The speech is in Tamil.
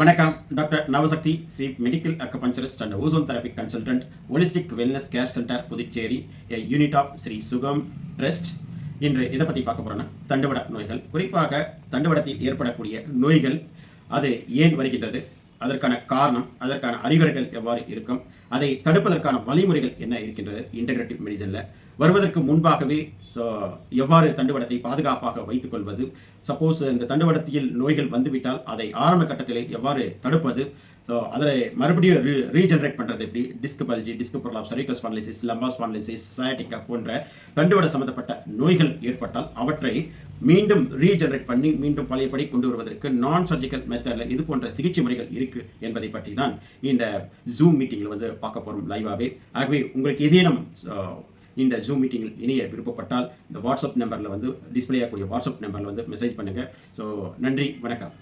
வணக்கம். Doctor Navasakthi chief medical acupuncturist and ozone therapy consultant holistic wellness care centre Puducherry unit of Sri Sugam trust. இன்று இதை பற்றி பார்க்க போகிறோன்னா தண்டுவட நோய்கள். குறிப்பாக தண்டுவடத்தில் ஏற்படக்கூடிய நோய்கள் அது ஏன் வருகின்றது? அதற்கான காரணம் அதற்கான அறிகுறிகள் எவ்வாறு இருக்கும் அதை தடுப்பதற்கான வழிமுறைகள் என்ன இருக்கின்றது இன்டெகிரேட்டிவ் மெடிசனில் வருவதற்கு முன்பாகவே ஸோ எவ்வாறு தண்டுவடத்தை பாதுகாப்பாக வைத்துக் கொள்வது? சப்போஸ் இந்த தண்டுவடத்தில் நோய்கள் வந்துவிட்டால் அதை ஆரம்ப கட்டத்திலே எவ்வாறு தடுப்பது? ஸோ அதில் மறுபடியும் ரீ ரீஜெனரேட் பண்ணுறது எப்படி? Disc bulge disc prolapse cervical spondylosis lumbar spondylosis sciatica போன்ற தண்டுவட சம்மந்தப்பட்ட நோய்கள் ஏற்பட்டால் அவற்றை மீண்டும் ரீஜெனரேட் பண்ணி மீண்டும் பழையபடி கொண்டு வருவதற்கு நான் சர்ஜிக்கல் மெத்தடில் இது போன்ற சிகிச்சை முறைகள் இருக்குது என்பதை பற்றி தான் இந்த ஜூம் மீட்டிங்கில் வந்து பார்க்க போகிறோம் லைவாகவே ஆகவே உங்களுக்கு ஏதேனும் இந்த ஜூம் மீட்டிங்கில் இணைய விருப்பப்பட்டால் இந்த வாட்ஸ்அப் நம்பரில் வந்து டிஸ்பிளே ஆகக்கூடிய வாட்ஸ்அப் நம்பரில் வந்து மெசேஜ் பண்ணுங்கள் ஸோ நன்றி வணக்கம்.